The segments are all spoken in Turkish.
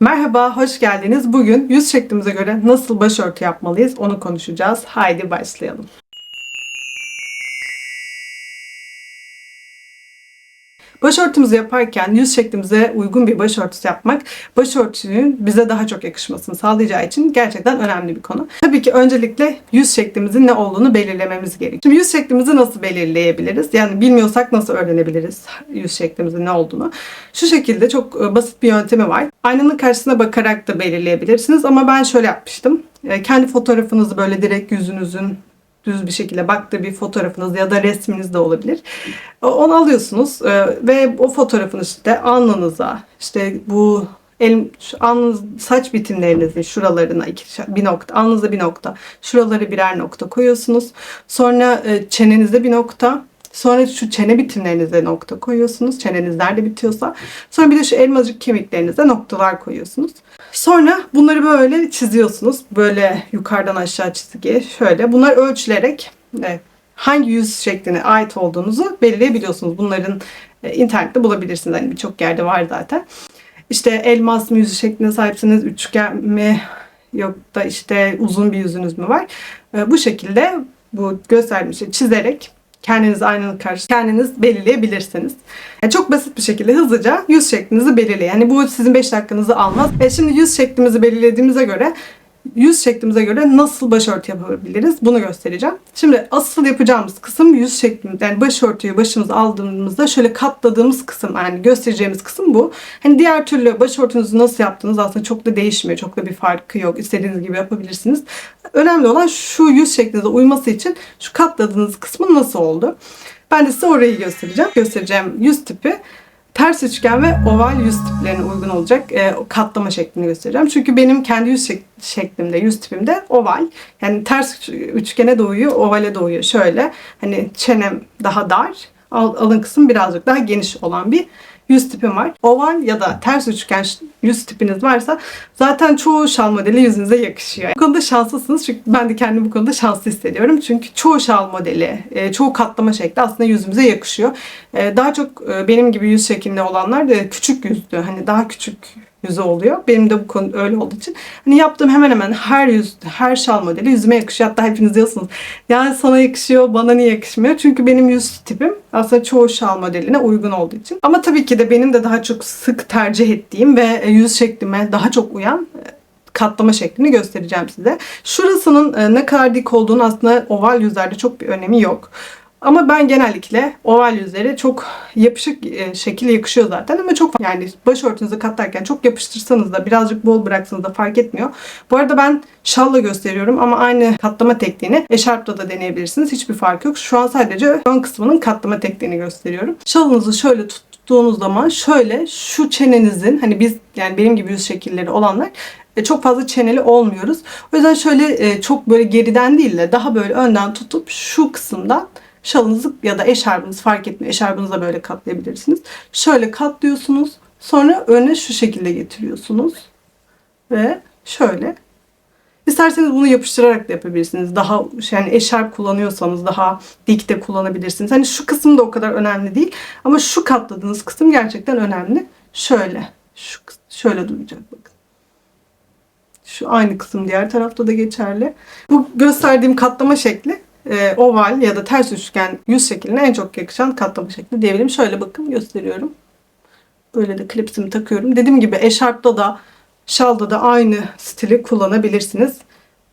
Merhaba, hoş geldiniz. Bugün yüz şeklimize göre nasıl başörtü yapmalıyız onu konuşacağız. Haydi başlayalım. Başörtümüzü yaparken yüz şeklimize uygun bir başörtüsü yapmak başörtünün bize daha çok yakışmasını sağlayacağı için gerçekten önemli bir konu. Tabii ki öncelikle yüz şeklimizin ne olduğunu belirlememiz gerekiyor. Şimdi yüz şeklimizi nasıl belirleyebiliriz? Yani bilmiyorsak nasıl öğrenebiliriz yüz şeklimizin ne olduğunu? Şu şekilde çok e, basit bir yöntemi var. Aynanın karşısına bakarak da belirleyebilirsiniz ama ben şöyle yapmıştım. E, Kendi fotoğrafınızı böyle direkt yüzünüzün düz bir şekilde baktığı bir fotoğrafınız ya da resminiz de olabilir. E, Onu alıyorsunuz e, ve o fotoğrafını işte alnınıza, işte bu el, alnınız, saç bitimlerinizin şuralarına iki, bir nokta, alnınıza bir nokta, şuraları birer nokta koyuyorsunuz. Sonra e, çenenize bir nokta, Sonra şu çene bitimlerinize nokta koyuyorsunuz. Çeneniz nerede bitiyorsa. Sonra bir de şu elmacık kemiklerinize noktalar koyuyorsunuz. Sonra bunları böyle çiziyorsunuz. Böyle yukarıdan aşağı çizgi. Şöyle. Bunlar ölçülerek e, hangi yüz şekline ait olduğunuzu belirleyebiliyorsunuz. Bunların e, internette bulabilirsiniz. Hani birçok yerde var zaten. İşte elmas mı yüzü şekline sahipsiniz, üçgen mi yok da işte uzun bir yüzünüz mü var. E, Bu şekilde bu gösterdiğim şey çizerek kendiniz aynanın karşı kendiniz belirleyebilirsiniz. Yani çok basit bir şekilde hızlıca yüz şeklinizi belirleyin. Yani bu sizin 5 dakikanızı almaz. E şimdi yüz şeklimizi belirlediğimize göre yüz şeklimize göre nasıl başörtü yapabiliriz bunu göstereceğim. Şimdi asıl yapacağımız kısım yüz şeklimiz. Yani başörtüyü başımıza aldığımızda şöyle katladığımız kısım yani göstereceğimiz kısım bu. Hani diğer türlü başörtünüzü nasıl yaptığınız aslında çok da değişmiyor. Çok da bir farkı yok. İstediğiniz gibi yapabilirsiniz. Önemli olan şu yüz şeklinize uyması için şu katladığınız kısmı nasıl oldu? Ben de size orayı göstereceğim. Göstereceğim yüz tipi ters üçgen ve oval yüz tiplerine uygun olacak e, katlama şeklini göstereceğim. Çünkü benim kendi yüz şek- şeklimde, yüz tipimde oval. Yani ters üçgene doğuyor, ovale doğuyor. Şöyle hani çenem daha dar, al- alın kısım birazcık daha geniş olan bir yüz tipim var. Oval ya da ters üçgen yüz tipiniz varsa zaten çoğu şal modeli yüzünüze yakışıyor. Bu konuda şanslısınız çünkü ben de kendimi bu konuda şanslı hissediyorum. Çünkü çoğu şal modeli, e, çoğu katlama şekli aslında yüzümüze yakışıyor. E, Daha çok e, benim gibi yüz şeklinde olanlar da küçük yüzlü, hani daha küçük yüzü oluyor. Benim de bu konu öyle olduğu için. Hani yaptığım hemen hemen her yüz, her şal modeli yüzüme yakışıyor. Hatta hepiniz diyorsunuz. Yani sana yakışıyor, bana niye yakışmıyor? Çünkü benim yüz tipim aslında çoğu şal modeline uygun olduğu için. Ama tabii ki de benim de daha çok sık tercih ettiğim ve e, yüz şeklime daha çok uyan e, katlama şeklini göstereceğim size. Şurasının e, ne kadar dik olduğunu aslında oval yüzlerde çok bir önemi yok. Ama ben genellikle oval yüzleri çok yapışık e, şekil yakışıyor zaten ama çok yani başörtünüzü katlarken çok yapıştırsanız da birazcık bol bıraksanız da fark etmiyor. Bu arada ben şalla gösteriyorum ama aynı katlama tekniğini eşarpla da deneyebilirsiniz. Hiçbir fark yok. Şu an sadece ön kısmının katlama tekniğini gösteriyorum. Şalınızı şöyle tuttuğunuz zaman şöyle şu çenenizin hani biz yani benim gibi yüz şekilleri olanlar e, çok fazla çeneli olmuyoruz. O yüzden şöyle e, çok böyle geriden değil de daha böyle önden tutup şu kısımdan şalınızı ya da eşarbınız fark etmiyor. Eşarbınızı da böyle katlayabilirsiniz. Şöyle katlıyorsunuz. Sonra öne şu şekilde getiriyorsunuz. Ve şöyle. İsterseniz bunu yapıştırarak da yapabilirsiniz. Daha yani eşarp kullanıyorsanız daha dik de kullanabilirsiniz. Hani şu kısım da o kadar önemli değil. Ama şu katladığınız kısım gerçekten önemli. Şöyle. Şu, şöyle duracak bakın. Şu aynı kısım diğer tarafta da geçerli. Bu gösterdiğim katlama şekli e, oval ya da ters üçgen yüz şekline en çok yakışan katlama şekli diyebilirim. Şöyle bakın gösteriyorum. Böyle de klipsimi takıyorum. Dediğim gibi eşarpta da şalda da aynı stili kullanabilirsiniz.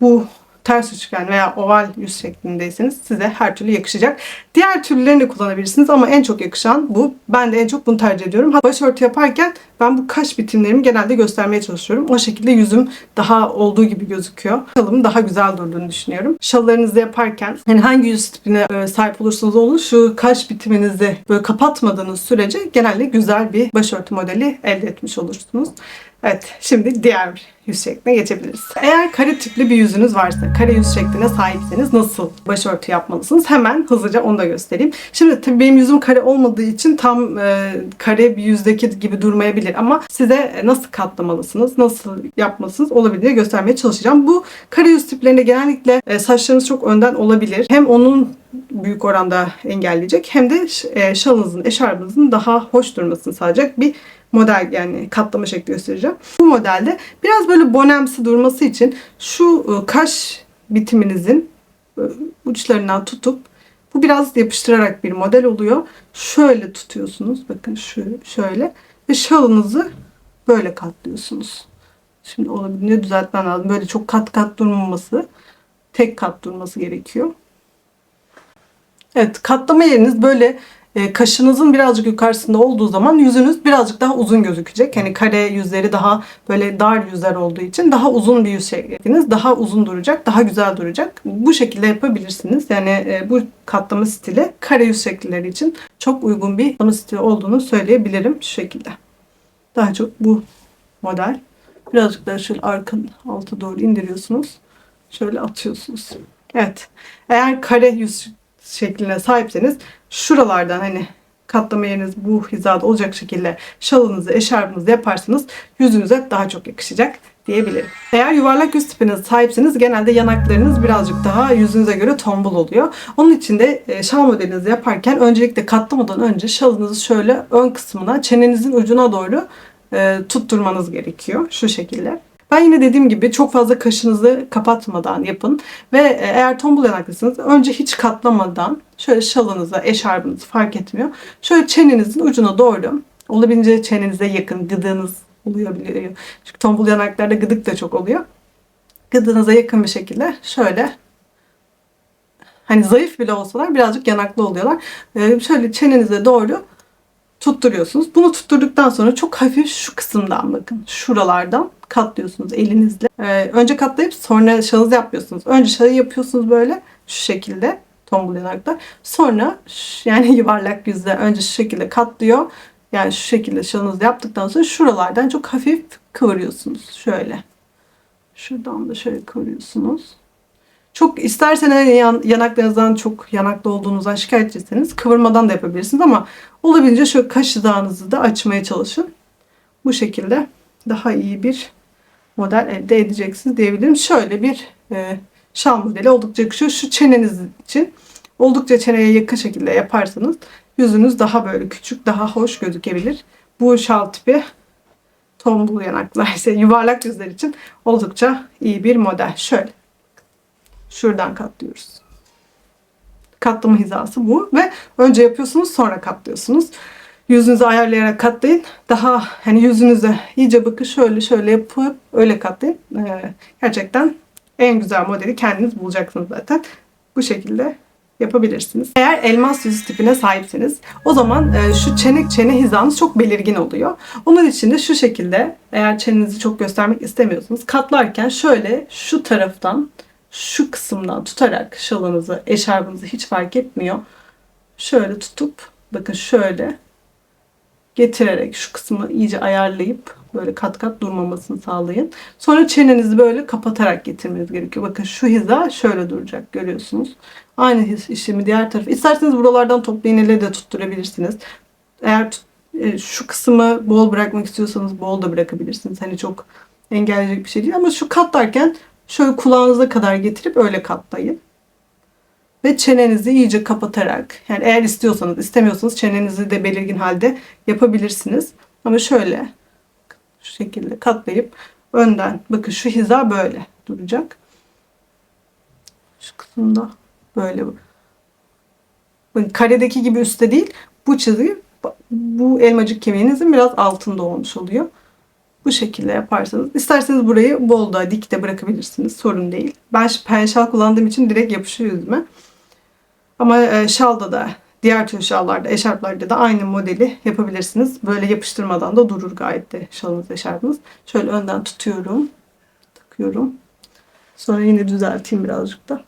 Bu ters üçgen veya oval yüz şeklindeyseniz size her türlü yakışacak. Diğer türlerini de kullanabilirsiniz ama en çok yakışan bu. Ben de en çok bunu tercih ediyorum. Başörtü yaparken ben bu kaş bitimlerimi genelde göstermeye çalışıyorum. O şekilde yüzüm daha olduğu gibi gözüküyor. Şalımın daha güzel durduğunu düşünüyorum. Şallarınızı yaparken hani hangi yüz tipine e, sahip olursanız olun şu kaş bitiminizi böyle kapatmadığınız sürece genelde güzel bir başörtü modeli elde etmiş olursunuz. Evet, şimdi diğer yüz şekline geçebiliriz. Eğer kare tipli bir yüzünüz varsa, kare yüz şekline sahipseniz nasıl başörtü yapmalısınız? Hemen hızlıca onu da göstereyim. Şimdi tabii benim yüzüm kare olmadığı için tam e, kare bir yüzdeki gibi durmayabilir ama size nasıl katlamalısınız, nasıl yapmalısınız olabildiğini göstermeye çalışacağım. Bu kare yüz tiplerinde genellikle e, saçlarınız çok önden olabilir. Hem onun büyük oranda engelleyecek hem de e, şalınızın, eşarbınızın daha hoş durmasını sağlayacak bir model yani katlama şekli göstereceğim. Bu modelde biraz böyle bonemsi durması için şu e, kaş bitiminizin e, uçlarından tutup bu biraz yapıştırarak bir model oluyor. Şöyle tutuyorsunuz. Bakın şu şöyle ve şalınızı böyle katlıyorsunuz. Şimdi olabildiğince düzeltmem lazım. Böyle çok kat kat durmaması, tek kat durması gerekiyor. Evet, katlama yeriniz böyle kaşınızın birazcık yukarısında olduğu zaman yüzünüz birazcık daha uzun gözükecek. Yani kare yüzleri daha böyle dar yüzler olduğu için daha uzun bir yüz şekliniz daha uzun duracak, daha güzel duracak. Bu şekilde yapabilirsiniz. Yani e, bu katlama stili kare yüz şekilleri için çok uygun bir katlama stili olduğunu söyleyebilirim şu şekilde. Daha çok bu model. Birazcık daha şöyle arka alta doğru indiriyorsunuz. Şöyle atıyorsunuz. Evet. Eğer kare yüz şekline sahipseniz şuralardan hani katlama yeriniz bu hizada olacak şekilde şalınızı, eşarbınızı yaparsanız yüzünüze daha çok yakışacak diyebilirim. Eğer yuvarlak yüz tipine sahipseniz genelde yanaklarınız birazcık daha yüzünüze göre tombul oluyor. Onun için de e, şal modelinizi yaparken öncelikle katlamadan önce şalınızı şöyle ön kısmına, çenenizin ucuna doğru e, tutturmanız gerekiyor. Şu şekilde. Ben yine dediğim gibi çok fazla kaşınızı kapatmadan yapın. Ve e, eğer tombul yanaklısınız önce hiç katlamadan şöyle şalınıza, eşarbınızı fark etmiyor. Şöyle çenenizin ucuna doğru olabildiğince çenenize yakın gıdığınız oluyor biliyor. Çünkü tombul yanaklarda gıdık da çok oluyor. Gıdığınıza yakın bir şekilde şöyle hani zayıf bile olsalar birazcık yanaklı oluyorlar. Ee, şöyle çenenize doğru tutturuyorsunuz. Bunu tutturduktan sonra çok hafif şu kısımdan bakın. Şuralardan katlıyorsunuz elinizle. Ee, önce katlayıp sonra şahız yapmıyorsunuz. Önce şahı yapıyorsunuz böyle şu şekilde tombul yanakta. Sonra yani yuvarlak yüzle önce şu şekilde katlıyor. Yani şu şekilde şahınızı yaptıktan sonra şuralardan çok hafif kıvırıyorsunuz. Şöyle. Şuradan da şöyle kıvırıyorsunuz. Çok isterseniz yan, yanaklarınızdan çok yanaklı olduğunuzdan şikayetçisiniz. Kıvırmadan da yapabilirsiniz ama olabildiğince şöyle kaş hizanızı da açmaya çalışın. Bu şekilde daha iyi bir model elde edeceksiniz diyebilirim. Şöyle bir e, şal modeli oldukça yakışıyor. Şu çeneniz için oldukça çeneye yakın şekilde yaparsanız yüzünüz daha böyle küçük, daha hoş gözükebilir. Bu şal tipi tombul yanaklar, ise yuvarlak yüzler için oldukça iyi bir model. Şöyle. Şuradan katlıyoruz. Katlama hizası bu ve önce yapıyorsunuz sonra katlıyorsunuz. Yüzünüzü ayarlayarak katlayın. Daha hani yüzünüze iyice bakın şöyle şöyle yapıp öyle katlayın. Ee, gerçekten en güzel modeli kendiniz bulacaksınız zaten. Bu şekilde yapabilirsiniz. Eğer elmas yüz tipine sahipseniz o zaman e, şu çene çene hizanız çok belirgin oluyor. Onun için de şu şekilde eğer çenenizi çok göstermek istemiyorsanız katlarken şöyle şu taraftan şu kısımdan tutarak şalınızı, eşarbınızı hiç fark etmiyor. Şöyle tutup bakın şöyle getirerek şu kısmı iyice ayarlayıp böyle kat kat durmamasını sağlayın. Sonra çenenizi böyle kapatarak getirmeniz gerekiyor. Bakın şu hiza şöyle duracak görüyorsunuz. Aynı işlemi diğer tarafı. İsterseniz buralardan toplu iğneyle de tutturabilirsiniz. Eğer e, şu kısmı bol bırakmak istiyorsanız bol da bırakabilirsiniz. Hani çok engelleyecek bir şey değil ama şu katlarken şöyle kulağınıza kadar getirip öyle katlayın. Ve çenenizi iyice kapatarak yani eğer istiyorsanız istemiyorsanız çenenizi de belirgin halde yapabilirsiniz. Ama şöyle şu şekilde katlayıp önden bakın şu hiza böyle duracak. Şu kısımda böyle bakın karedeki gibi üstte değil bu çizgi bu elmacık kemiğinizin biraz altında olmuş oluyor. Bu şekilde yaparsanız. isterseniz burayı bol da dik bırakabilirsiniz. Sorun değil. Ben pen şal kullandığım için direkt yapışıyor yüzüme. Ama e, şalda da diğer tür şallarda, eşarplarda da aynı modeli yapabilirsiniz. Böyle yapıştırmadan da durur gayet de şalınız, eşarpınız. Şöyle önden tutuyorum. Takıyorum. Sonra yine düzelteyim birazcık da.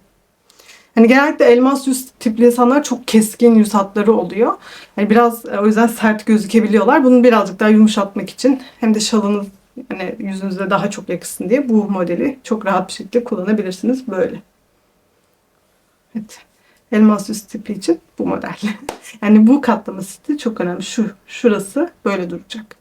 Hani genellikle elmas yüz tipli insanlar çok keskin yüz hatları oluyor. Yani biraz e, o yüzden sert gözükebiliyorlar. Bunu birazcık daha yumuşatmak için hem de şalınız hani yüzünüze daha çok yakışsın diye bu modeli çok rahat bir şekilde kullanabilirsiniz böyle. Evet. Elmas yüz tipi için bu model. yani bu katlama stili çok önemli. Şu, şurası böyle duracak.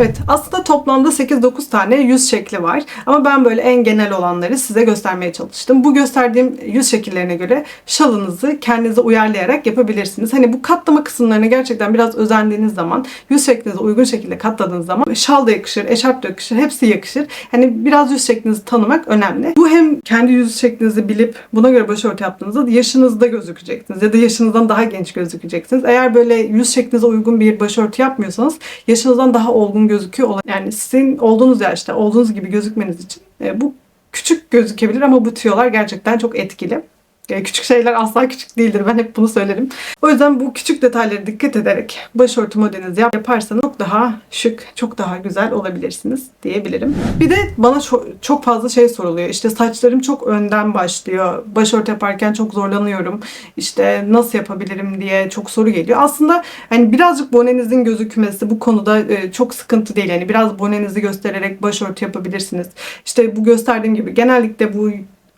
Evet aslında toplamda 8-9 tane yüz şekli var. Ama ben böyle en genel olanları size göstermeye çalıştım. Bu gösterdiğim yüz şekillerine göre şalınızı kendinize uyarlayarak yapabilirsiniz. Hani bu katlama kısımlarına gerçekten biraz özendiğiniz zaman yüz şeklinize uygun şekilde katladığınız zaman şal da yakışır, eşarp da yakışır, hepsi yakışır. Hani biraz yüz şeklinizi tanımak önemli. Bu hem kendi yüz şeklinizi bilip buna göre başörtü yaptığınızda yaşınızda gözükeceksiniz ya da yaşınızdan daha genç gözükeceksiniz. Eğer böyle yüz şeklinize uygun bir başörtü yapmıyorsanız yaşınızdan daha olgun gözüküyor yani sizin olduğunuz yaşta olduğunuz gibi gözükmeniz için e, bu küçük gözükebilir ama bu tüyolar gerçekten çok etkili. Küçük şeyler asla küçük değildir. Ben hep bunu söylerim. O yüzden bu küçük detaylara dikkat ederek başörtü modelinizi yap- yaparsanız çok daha şık, çok daha güzel olabilirsiniz diyebilirim. Bir de bana ço- çok fazla şey soruluyor. İşte saçlarım çok önden başlıyor. Başörtü yaparken çok zorlanıyorum. İşte nasıl yapabilirim diye çok soru geliyor. Aslında hani birazcık bonenizin gözükmesi bu konuda e, çok sıkıntı değil. Yani biraz bonenizi göstererek başörtü yapabilirsiniz. İşte bu gösterdiğim gibi genellikle bu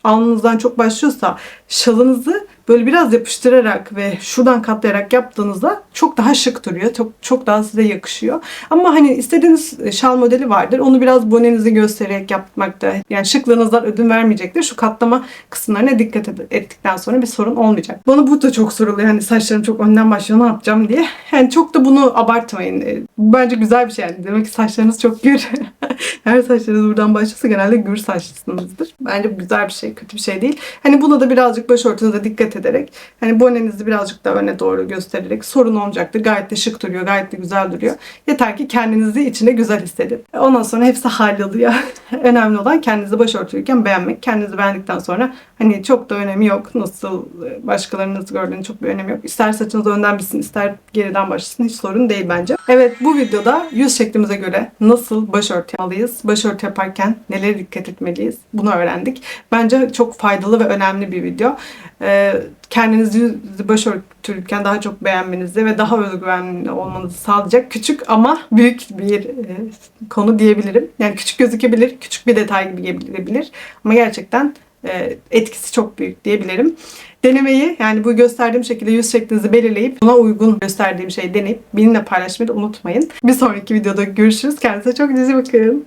alnınızdan çok başlıyorsa şalınızı böyle biraz yapıştırarak ve şuradan katlayarak yaptığınızda çok daha şık duruyor. Çok, çok daha size yakışıyor. Ama hani istediğiniz şal modeli vardır. Onu biraz bonenizi göstererek yapmakta yani şıklığınızdan ödün vermeyecektir. Şu katlama kısımlarına dikkat ettikten sonra bir sorun olmayacak. Bana bu da çok soruluyor. Hani saçlarım çok önden başlıyor ne yapacağım diye. Yani çok da bunu abartmayın. E, bence güzel bir şey yani. Demek ki saçlarınız çok gür. Her saçlarınız buradan başlasa genelde gür saçlısınızdır. Bence bu güzel bir şey, kötü bir şey değil. Hani buna da birazcık başörtünüze dikkat ederek, hani bonenizi birazcık daha öne doğru göstererek sorun olmayacaktır. Gayet de şık duruyor, gayet de güzel duruyor. Yeter ki kendinizi içinde güzel hissedin. Ondan sonra hepsi halloluyor. Önemli olan kendinizi başörtülüyken beğenmek. Kendinizi beğendikten sonra hani çok da önemi yok. Nasıl e, başkalarının nasıl gördüğünün çok bir önemi yok. İster saçınız önden bitsin, ister geriden başlasın. Hiç sorun değil bence. Evet bu videoda yüz şeklimize göre nasıl başörtü yapmalıyız? Başörtü yaparken nelere dikkat etmeliyiz? Bunu öğrendik. Bence çok faydalı ve önemli bir video. Ee, kendinizi yüzü başörtülürken daha çok beğenmenizi ve daha özgüvenli olmanızı sağlayacak küçük ama büyük bir e, konu diyebilirim. Yani küçük gözükebilir, küçük bir detay gibi gelebilir ama gerçekten e, etkisi çok büyük diyebilirim. Denemeyi yani bu gösterdiğim şekilde yüz şeklinizi belirleyip buna uygun gösterdiğim şeyi deneyip benimle paylaşmayı da unutmayın. Bir sonraki videoda görüşürüz. Kendinize çok iyi bakın.